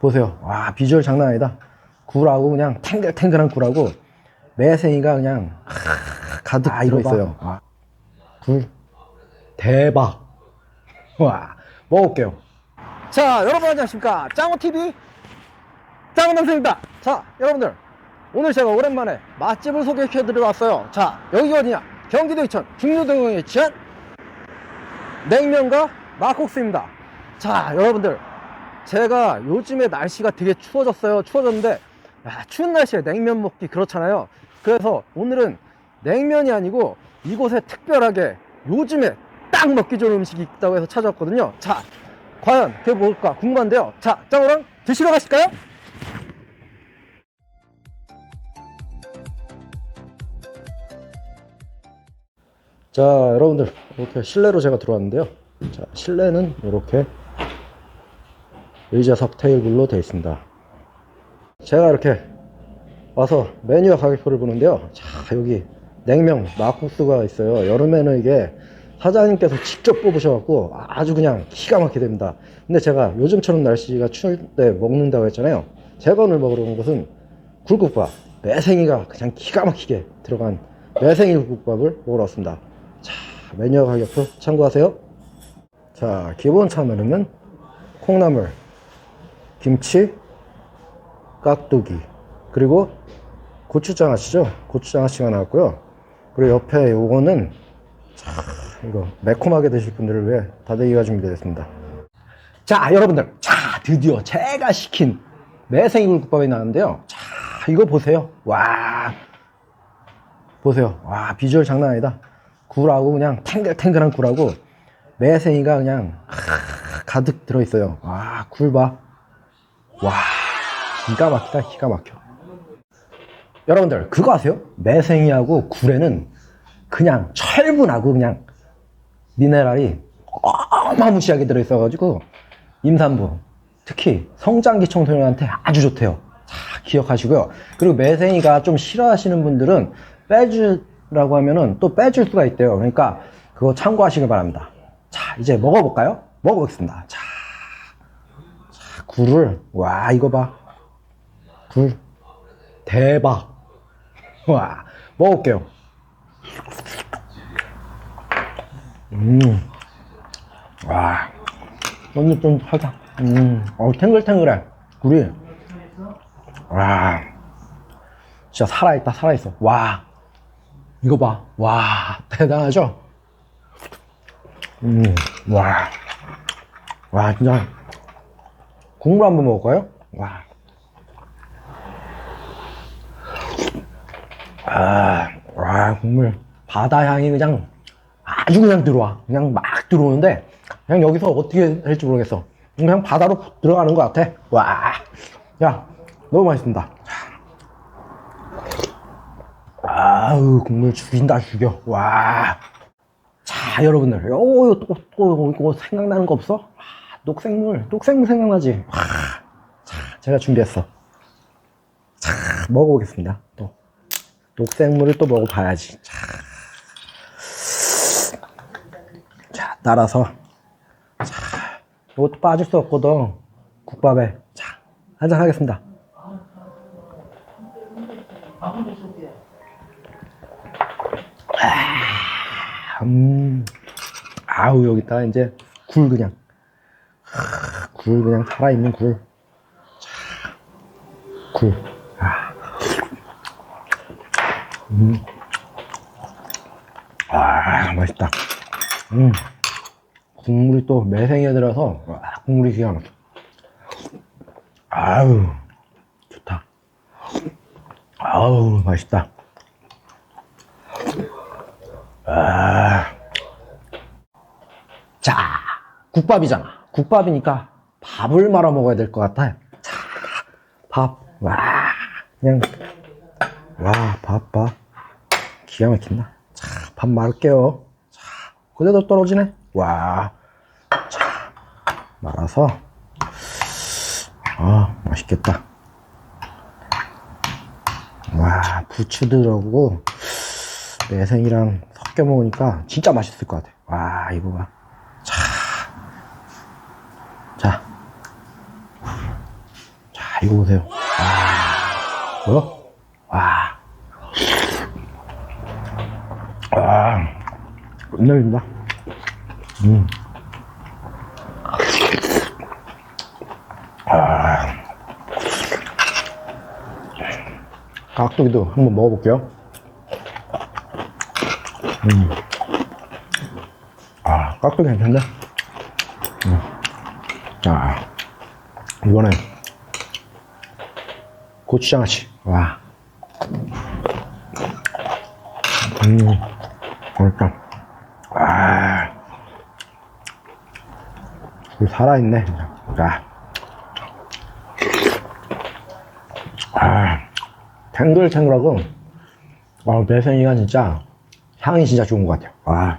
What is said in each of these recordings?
보세요. 와, 비주얼 장난 아니다. 굴하고 그냥 탱글탱글한 굴하고 매생이가 그냥 하, 가득 들어있어요. 와, 굴 대박. 와, 먹을게요. 자, 여러분 안녕하십니까? 짱어TV 짱어 남성입니다. 자, 여러분들. 오늘 제가 오랜만에 맛집을 소개해드리러 왔어요. 자, 여기가 어디냐? 경기도 이천 중류동에 위치한 냉면과 막국수입니다. 자, 여러분들. 제가 요즘에 날씨가 되게 추워졌어요. 추워졌는데, 야, 추운 날씨에 냉면 먹기 그렇잖아요. 그래서 오늘은 냉면이 아니고 이곳에 특별하게 요즘에 딱 먹기 좋은 음식이 있다고 해서 찾아왔거든요. 자, 과연 그게 뭘까 궁금한데요. 자, 짱어랑 드시러 가실까요? 자, 여러분들, 이렇게 실내로 제가 들어왔는데요. 자, 실내는 이렇게 의자석 테이블로 되어 있습니다. 제가 이렇게 와서 메뉴와 가격표를 보는데요. 자, 여기 냉면, 막국수가 있어요. 여름에는 이게 사장님께서 직접 뽑으셔갖고 아주 그냥 기가 막히게 됩니다. 근데 제가 요즘처럼 날씨가 추울 때 먹는다고 했잖아요. 제가 오늘 먹으러 온 곳은 굴국밥. 매생이가 그냥 기가 막히게 들어간 매생이 굴국밥을 먹으러 왔습니다. 자, 메뉴 가격표 참고하세요. 자, 기본 참여는 콩나물, 김치, 깍두기, 그리고 고추장 아시죠? 고추장 아치가 나왔고요. 그리고 옆에 요거는 자, 이거 매콤하게 드실 분들을 위해 다대기가 준비되어 있습니다. 자, 여러분들. 자, 드디어 제가 시킨 매생이 굴국밥이 나왔는데요. 자, 이거 보세요. 와. 보세요. 와, 비주얼 장난 아니다. 굴하고 그냥 탱글탱글한 굴하고 매생이가 그냥 하, 가득 들어있어요. 와, 굴 봐. 와, 기가 막히다, 기가 막혀. 여러분들, 그거 아세요? 매생이하고 굴에는 그냥 철분하고 그냥 미네랄이 어마무시하게 들어있어가지고 임산부, 특히 성장기 청소년한테 아주 좋대요. 자, 기억하시고요. 그리고 매생이가 좀 싫어하시는 분들은 빼주라고 하면은 또 빼줄 수가 있대요. 그러니까 그거 참고하시길 바랍니다. 자, 이제 먹어볼까요? 먹어보겠습니다. 자, 자, 굴을, 와, 이거 봐. 굴. 대박. 와, 먹을게요. 음. 와. 언니 좀 살짝. 음. 어, 탱글탱글해. 굴이. 와. 진짜 살아있다, 살아있어. 와. 이거 봐. 와. 대단하죠? 음. 와. 와, 진짜. 국물 한번 먹을까요? 와. 아, 와, 국물. 바다 향이 그냥 아주 그냥 들어와. 그냥 막 들어오는데, 그냥 여기서 어떻게 할지 모르겠어. 그냥 바다로 들어가는 것 같아. 와. 야, 너무 맛있습니다. 아우, 국물 죽인다, 죽여. 와. 자, 여러분들. 요, 또, 또, 이거 생각나는 거 없어? 아, 녹색물. 녹색물 생각나지? 와. 자, 제가 준비했어. 자, 먹어보겠습니다. 또. 녹색물을 또 먹어봐야지. 자, 자 따라서. 자, 이것도 빠질 수 없거든. 국밥에. 자, 한잔 하겠습니다. 아, 음, 아우, 여기다 이제 굴 그냥. 하, 굴 그냥 살아있는 굴. 자, 굴. 아. 음. 아, 맛있다. 음. 국물이 또 매생이에 들어서, 와, 국물이 기가 막혀. 아우, 좋다. 아우, 맛있다. 아. 자, 국밥이잖아. 국밥이니까 밥을 말아 먹어야 될 것 같아. 자, 밥. 와, 그냥 와, 밥, 밥. 기가 막힌다. 자, 밥 말을게요. 자, 그대로 떨어지네. 와. 자, 말아서. 아, 맛있겠다. 와, 부추 들어오고, 매생이랑 섞여 먹으니까 진짜 맛있을 것 같아. 와, 이거 봐. 이거 보세요. 와, 뭐야? 와, 와, 끝내준다. 음. 아. 깍두기도 한번 먹어볼게요. 음. 아, 깍두기 괜찮네. 음. 자, 이번엔 고추장아찌. 와. 음, 맛있다. 아. 이 살아있네. 자. 아. 탱글탱글하고, 아, 매생이가 진짜, 향이 진짜 좋은 것 같아요. 와.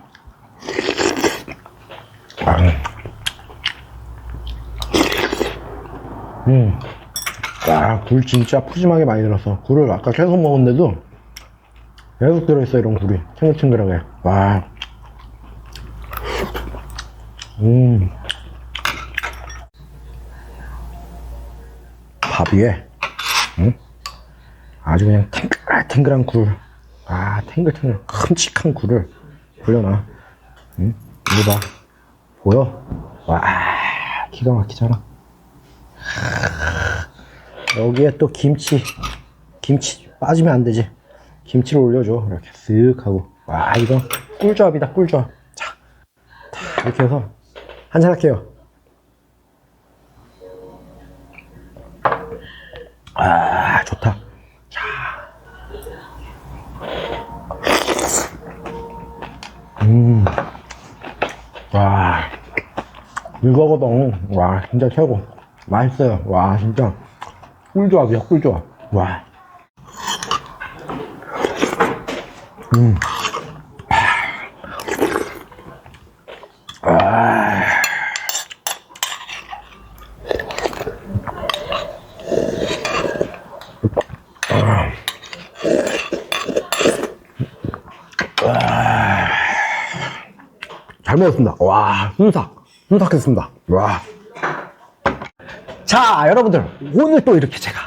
아. 음. 아, 굴 진짜 푸짐하게 많이 들었어. 굴을 아까 계속 먹었는데도 계속 들어있어, 이런 굴이. 탱글탱글하게. 와. 음. 밥 위에, 응? 아주 그냥 탱글탱글한 굴. 아, 탱글탱글, 큼직한 굴을 불려놔. 응? 이거 봐. 보여? 와, 기가 막히잖아. 여기에 또 김치 김치 빠지면 안 되지. 김치를 올려줘. 이렇게 쓱 하고. 와 이거 꿀조합이다 꿀조합. 자다 이렇게 해서 한잔 할게요. 아 좋다. 자 음 와. 이거거든 와 진짜 최고. 맛있어요. 와 진짜 꿀조합이야 꿀조합 와 음. 아. 아. 잘 먹었습니다. 와, 순삭. 순삭했습니다. 와. 자, 여러분들. 오늘 또 이렇게 제가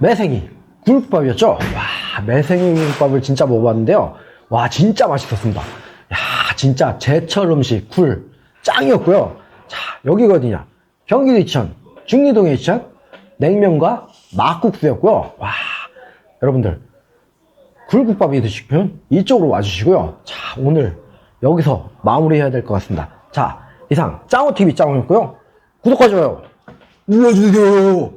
매생이 굴국밥이었죠? 와, 매생이 굴국밥을 진짜 먹어봤는데요. 와, 진짜 맛있었습니다. 야, 진짜 제철 음식 굴 짱이었고요. 자, 어디냐? 경기도 이천, 중리동에 이천, 냉면과 막국수였고요. 와, 여러분들. 굴국밥이 드시면 이쪽으로 와주시고요. 자, 오늘 여기서 마무리해야 될 것 같습니다. 자, 이상 짱호TV 짱호였고요. 구독과 좋아요 눌러주세요.